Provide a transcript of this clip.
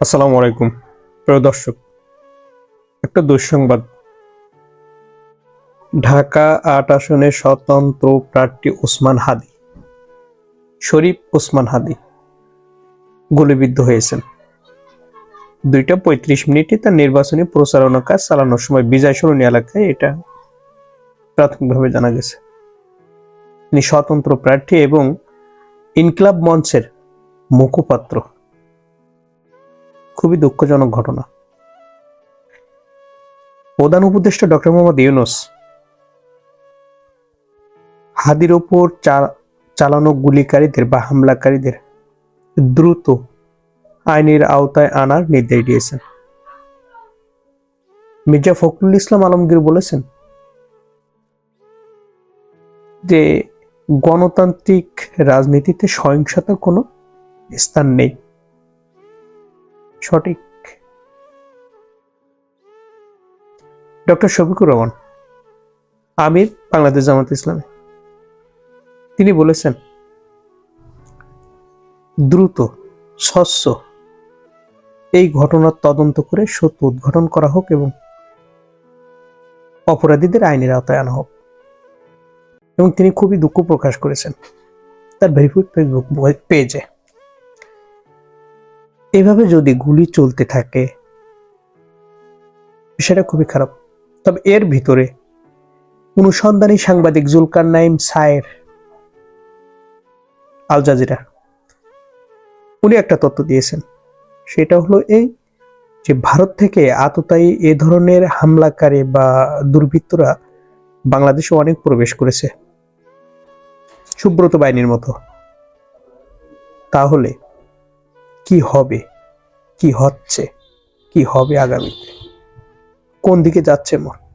আসসালামু আলাইকুম। প্রিয় দর্শক, একটা দুঃসংবাদ। ঢাকা আট আসনের স্বতন্ত্র প্রার্থী ওসমান হাদি, শরীফ ওসমান হাদি গুলিবিদ্ধ হয়েছেন। দুইটা পঁয়ত্রিশ মিনিটে তার নির্বাচনী প্রচারণা কাজ চালানোর সময় বিজয় সরণী এলাকায় এটা প্রাথমিকভাবে জানা গেছে। তিনি স্বতন্ত্র প্রার্থী এবং ইনকলাব মঞ্চের মুখপাত্র। খুবই দুঃখজনক ঘটনা। প্রধান উপদেষ্টা ডক্টর মোহাম্মদ ইউনুস হাদির ওপর চালানো গুলিকারীদের বা হামলাকারীদের দ্রুত আইনের আওতায় আনার নির্দেশ দিয়েছেন। মির্জা ফখরুল ইসলাম আলমগীর বলেছেন যে গণতান্ত্রিক রাজনীতিতে সহিংসতার কোনো স্থান নেই। সঠিক। ডক্টর শফিকুর রহমান, আমির, বাংলাদেশ জামাত ইসলামে। তিনি বলেছেন, দ্রুত, স্বচ্ছ এই ঘটনার তদন্ত করে সত্য উদ্ঘাটন করা হোক এবং অপরাধীদের আইনের আওতায় আনা হোক। এবং তিনি খুবই দুঃখ প্রকাশ করেছেন তার ভেরিফাইড ফেসবুক পেজে। এভাবে যদি গুলি চলতে থাকে সেটা খুবই খারাপ। তবে এর ভিতরে অনুসন্ধানী সাংবাদিক জুলকার নাইম সায়ের আল জাজিরা, উনি একটা তথ্য দিয়েছেন। সেটা হলো এই যে ভারত থেকে আততায়ী এ ধরনের হামলাকারী বা দুর্বৃত্তরা বাংলাদেশে অনেক প্রবেশ করেছে। সুব্রত বাহিনীর মতো। তাহলে কি হবে? কি হচ্ছে? কি হবে আগামীতে? কোন দিকে যাচ্ছে মন?